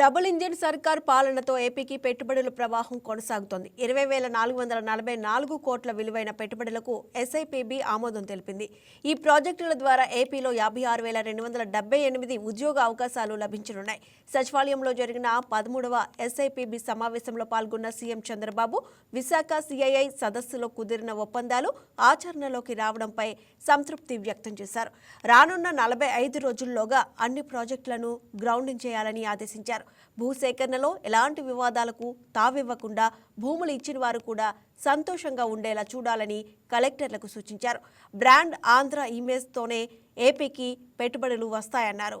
Double engine సర్కార్ పాలనతో ఏపీకి పెట్టుబడుల ప్రవాహం కొనసాగుతోంది. ఇరవై వేల నాలుగు వందల నలభై నాలుగు కోట్ల విలువైన పెట్టుబడులకు ఎస్ఐపిబి ఆమోదం తెలిపింది. ఈ ప్రాజెక్టుల ద్వారా ఏపీలో యాభై ఆరు వేల రెండు వందల డెబ్బై ఎనిమిది ఉద్యోగ అవకాశాలు లభించనున్నాయి. సచివాలయంలో జరిగిన పదమూడవ ఎస్ఐపిబి సమావేశంలో పాల్గొన్న సీఎం చంద్రబాబు విశాఖ సిఐఐ సదస్సులో కుదిరిన ఒప్పందాలు ఆచరణలోకి రావడంపై సంతృప్తి వ్యక్తం చేశారు. రానున్న నలభై ఐదు రోజుల్లోగా అన్ని ప్రాజెక్టులను గ్రౌండింగ్ చేయాలని ఆదేశించారు. భూసేకరణలో ఎలాంటి వివాదాలకు తావివ్వకుండా భూములు ఇచ్చిన వారు కూడా సంతోషంగా ఉండేలా చూడాలని కలెక్టర్లకు సూచించారు. బ్రాండ్ ఆంధ్ర ఇమేజ్తోనే ఏపీకి పెట్టుబడులు వస్తాయన్నారు.